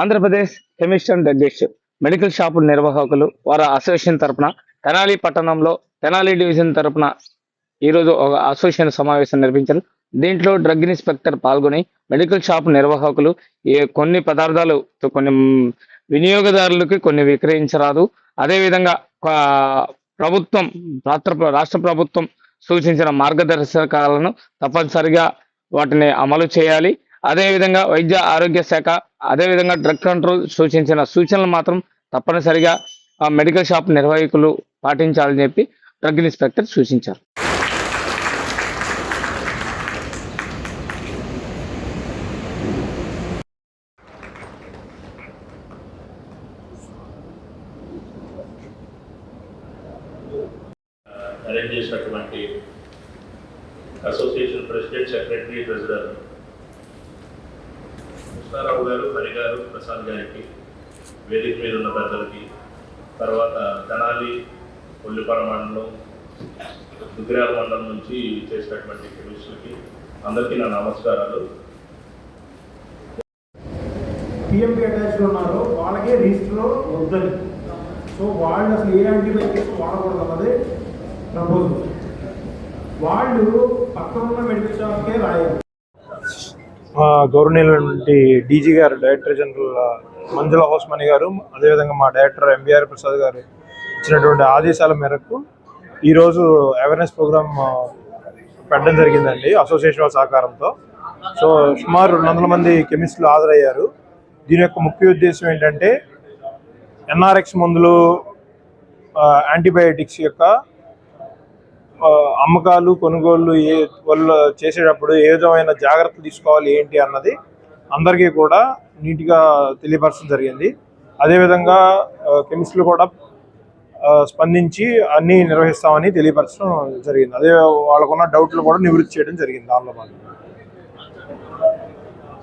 Andhra Pradesh కెమిస్టన్ and medical షాపుల నిర్వాహకులు వారి అసోసియేషన్ తరపున తెనాలి పట్టణంలో తెనాలి డివిజన్ తరపున ఈరోజు ఒక అసోసియేషన్ సమావేశం నిర్వహించారు. దీంట్లో డ్రగ్ ఇన్స్పెక్టర్ పాల్గొని మెడికల్ షాప్ నిర్వాహకులు ఏ కొన్ని పదార్థాలు కొన్ని వినియోగదారులకి కొన్ని విక్రయించరాదు. అదేవిధంగా ప్రభుత్వం రాష్ట్ర రాష్ట్ర ప్రభుత్వం సూచించిన మార్గదర్శకాలను తప్పనిసరిగా వాటిని అమలు చేయాలి. అదేవిధంగా వైద్య ఆరోగ్య శాఖ అదేవిధంగా డ్రగ్ కంట్రోల్ సూచించిన సూచనలు మాత్రం తప్పనిసరిగా ఆ మెడికల్ షాప్ నిర్వాహకులు పాటించాలని చెప్పి డ్రగ్ ఇన్స్పెక్టర్ సూచించారు. అరేంజ్ చేసినటువంటి association president secretary treasurer Krishnarao గారు హరి గారు ప్రసాద్ గారికి వేదిక మీద ఉన్న పెద్దలకి తర్వాత తెనాలి ఒల్లిపాడ మండలం దుగ్గిరాల మండలం నుంచి చేసినటువంటి కెమిస్టులకి అందరికీ నా నమస్కారాలు. పిఎంపీ అటాచ్లో ఉన్నారో. వాళ్ళకే రిజిస్టర్లో వద్దని. సో వాళ్ళు అసలు ఏ యాంటీబయాటిక్స్ వాడకూడదు అన్నది ప్రపోజల్. వాళ్ళు పక్కన ఉన్న మెడికల్ షాప్కే రాయాలి. మా గౌరవనీయులైనటువంటి డీజీ గారు డైరెక్టర్ జనరల్ మంజుల హోస్మణి గారు అదేవిధంగా మా డైరెక్టర్ ఎంబీఆర్ ప్రసాద్ గారు ఇచ్చినటువంటి ఆదేశాల మేరకు ఈరోజు అవేర్నెస్ ప్రోగ్రామ్ పెట్టడం జరిగిందండి అసోసియేషన్ వాళ్ళ సహకారంతో. సో సుమారు రెండు వందల మంది కెమిస్టులు హాజరయ్యారు. దీని యొక్క ముఖ్య ఉద్దేశం ఏంటంటే ఎన్ఆర్ఎక్స్ మందులు యాంటీబయాటిక్స్ యొక్క అమ్మకాలు కొనుగోళ్ళు ఏ వాళ్ళు చేసేటప్పుడు ఏ విధమైన జాగ్రత్తలు తీసుకోవాలి ఏంటి అన్నది అందరికీ కూడా నీట్గా తెలియపరచడం జరిగింది. అదేవిధంగా కెమిస్ట్లు కూడా స్పందించి అన్నీ నిర్వహిస్తామని తెలియపరచడం జరిగింది. అదే వాళ్ళకున్న డౌట్లు కూడా నివృత్తి చేయడం జరిగింది దానిలో భాగంగా.